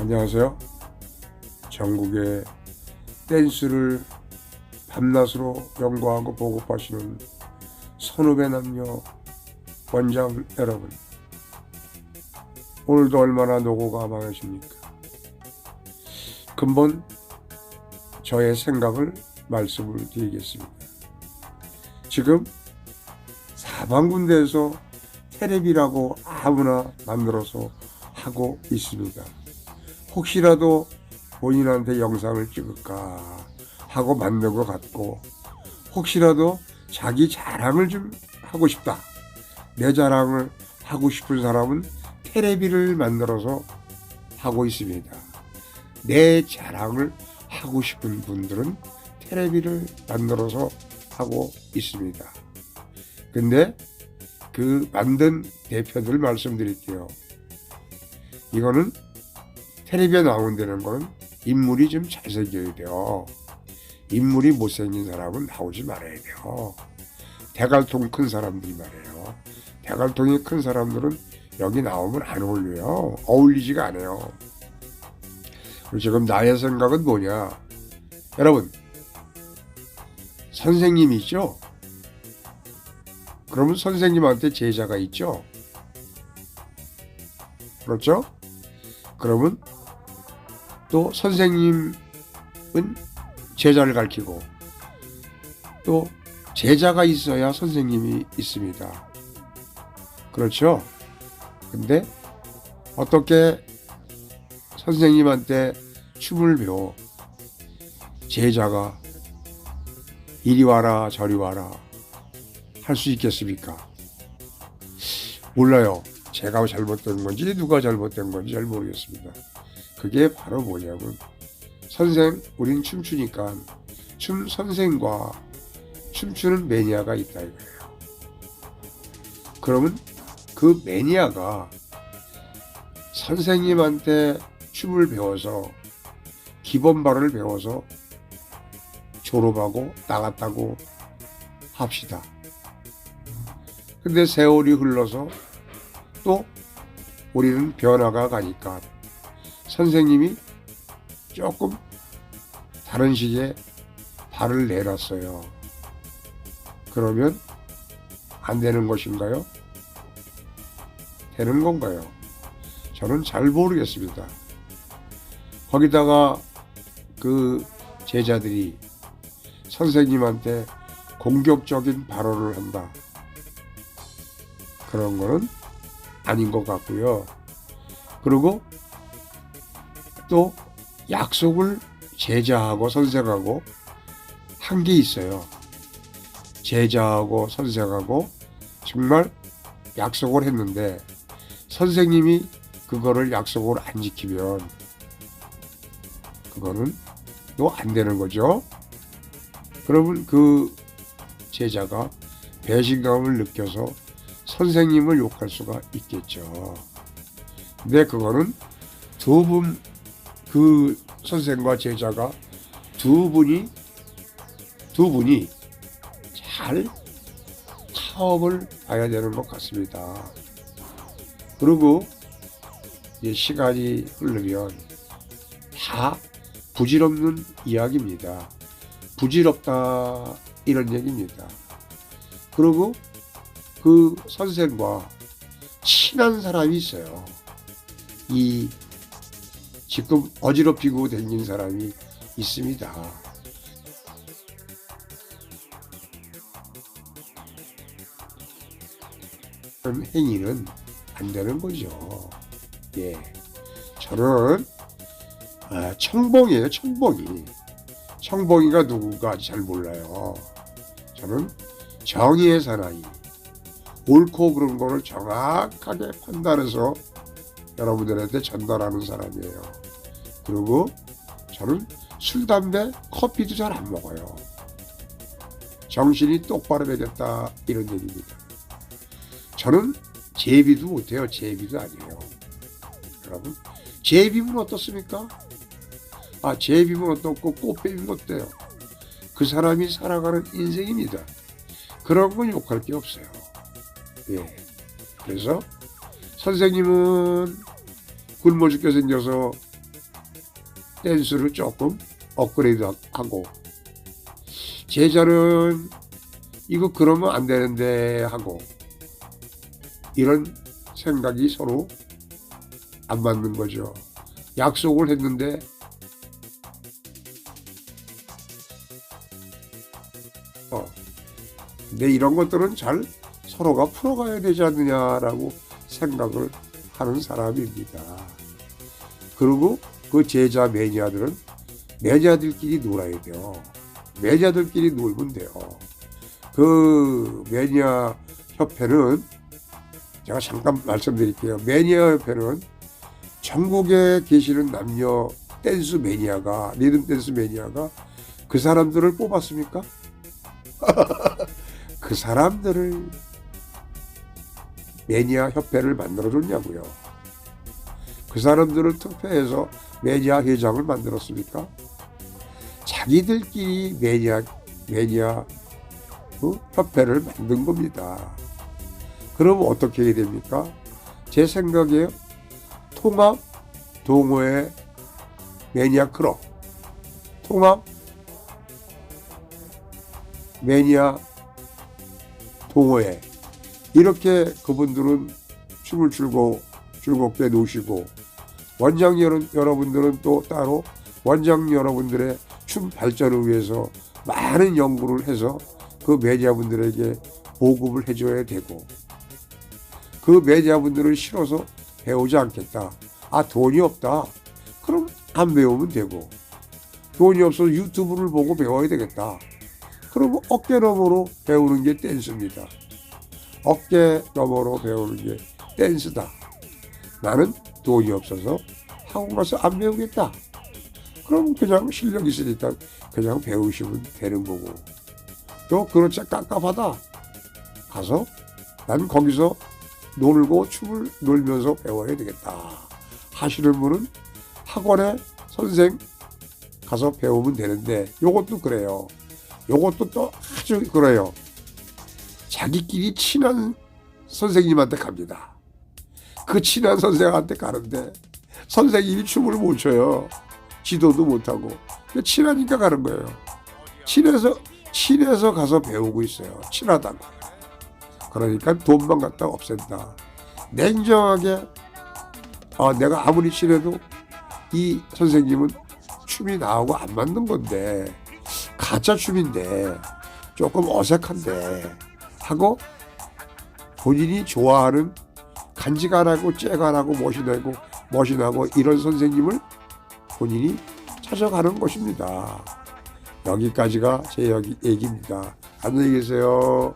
안녕하세요. 전국의 댄스를 밤낮으로 연구하고 보급하시는 선후배 남녀 원장 여러분. 오늘도 얼마나 노고가 많으십니까? 근본 저의 생각을 말씀을 드리겠습니다. 지금 사방군데에서 테레비라고 아무나 만들어서 하고 있습니다. 혹시라도 본인한테 영상을 찍을까 하고 만든 것 같고 혹시라도 자기 자랑을 좀 하고 싶다. 내 자랑을 하고 싶은 사람은 테레비를 만들어서 하고 있습니다. 내 자랑을 하고 싶은 분들은 테레비를 만들어서 하고 있습니다. 근데 그 만든 대표들 말씀드릴게요. 이거는 텔레비에 나온다는 거는 인물이 좀 잘생겨야 돼요. 인물이 못생긴 사람은 나오지 말아야 돼요. 대갈통 큰 사람들이 말이에요. 대갈통이 큰 사람들은 여기 나오면 안 어울려요. 어울리지가 않아요. 지금 나의 생각은 뭐냐. 여러분, 선생님이 있죠? 그러면 선생님한테 제자가 있죠? 그렇죠? 그러면 또 선생님은 제자를 가르치고 또 제자가 있어야 선생님이 있습니다. 그렇죠? 근데 어떻게 선생님한테 춤을 배워 제자가 이리 와라 저리 와라 할 수 있겠습니까? 몰라요. 제가 잘못된 건지 누가 잘못된 건지 잘 모르겠습니다. 그게 바로 뭐냐면 선생 우린 춤추니까 춤 선생과 춤추는 매니아가 있다 이거예요. 그러면 그 매니아가 선생님한테 춤을 배워서 기본 발을 배워서 졸업하고 나갔다고 합시다. 근데 세월이 흘러서 또 우리는 변화가 가니까 선생님이 조금 다른 식의 발을 내놨어요. 그러면 안 되는 것인가요? 되는 건가요? 저는 잘 모르겠습니다. 거기다가 그 제자들이 선생님한테 공격적인 발언을 한다. 그런 거는 아닌 것 같고요. 그리고 또 약속을 제자하고 선생하고 한 게 있어요. 제자하고 선생하고 정말 약속을 했는데 선생님이 그거를 약속을 안 지키면 그거는 또 안 되는 거죠. 그러면 그 제자가 배신감을 느껴서 선생님을 욕할 수가 있겠죠. 근데 그거는 두 분, 그 선생과 제자가 두 분이, 두 분이 잘 타협을 봐야 되는 것 같습니다. 그리고 시간이 흐르면 다 부질없는 이야기입니다. 부질없다 이런 얘기입니다. 그리고 그 선생과 친한 사람이 있어요. 이 지금 어지럽히고 다닌 사람이 있습니다. 그런 행위는 안 되는 거죠. 예. 저는 아, 청봉이에요, 청봉이. 청봉이가 누구가 잘 몰라요. 저는 정의의 사나이. 옳고 그른 거를 정확하게 판단해서 여러분들한테 전달하는 사람이에요. 그리고 저는 술, 담배, 커피도 잘 안 먹어요. 정신이 똑바로 되겠다 이런 얘기입니다. 저는 제비도 못해요. 제비도 아니에요. 여러분 제비면 어떻습니까? 아 제비면 어떻고 꽃뱀이면 어때요? 그 사람이 살아가는 인생입니다. 그런 건 욕할 게 없어요. 예. 그래서 선생님은 굶어 죽게 생겨서 댄스를 조금 업그레이드하고 제자는 이거 그러면 안 되는데 하고 이런 생각이 서로 안 맞는 거죠. 약속을 했는데 어, 근데 이런 것들은 잘 서로가 풀어가야 되지 않느냐라고 생각을 하는 사람입니다. 그리고 그 제자 매니아들은 매니아들끼리 놀아야 돼요. 매니아들끼리 놀면 돼요. 그 매니아 협회는 제가 잠깐 말씀드릴게요. 매니아 협회는 전국에 계시는 남녀 댄스 매니아가 리듬 댄스 매니아가 그 사람들을 뽑았습니까? 그 사람들을 매니아 협회를 만들어 줬냐고요. 그 사람들을 투표해서 매니아 회장을 만들었습니까? 자기들끼리 매니아 매니아 어? 협회를 만든 겁니다. 그럼 어떻게 해야 됩니까? 제 생각에 통합 동호회 매니아 클럽 통합 매니아 동호회 이렇게 그분들은 춤을 추고 즐겁게 노시고 원장 여러, 여러분들은 또 따로 원장 여러분들의 춤 발전을 위해서 많은 연구를 해서 그 매니아분들에게 보급을 해줘야 되고 그 매니아분들은 싫어서 배우지 않겠다. 아 돈이 없다. 그럼 안 배우면 되고 돈이 없어서 유튜브를 보고 배워야 되겠다. 그러면 어깨 너머로 배우는 게 댄스입니다. 어깨 너머로 배우는 게 댄스다. 나는 돈이 없어서 학원 가서 안 배우겠다. 그럼 그냥 실력 있으니까 그냥 배우시면 되는 거고. 또 그렇지 깝깝하다. 가서 난 거기서 놀고 춤을 놀면서 배워야 되겠다. 하시는 분은 학원에 선생 가서 배우면 되는데 요것도 그래요. 요것도 또 아주 그래요. 자기끼리 친한 선생님한테 갑니다. 그 친한 선생한테 가는데 선생님이 춤을 못 춰요. 지도도 못하고. 친하니까 가는 거예요. 친해서, 친해서 가서 배우고 있어요. 친하다고. 그러니까 돈만 갖다 없앤다. 냉정하게, 아, 내가 아무리 친해도 이 선생님은 춤이 나하고 안 맞는 건데, 가짜 춤인데, 조금 어색한데, 하고 본인이 좋아하는 간지가라고 째가라고 멋이나고 멋이나고 이런 선생님을 본인이 찾아가는 것입니다. 여기까지가 제 얘기입니다. 안녕히 계세요.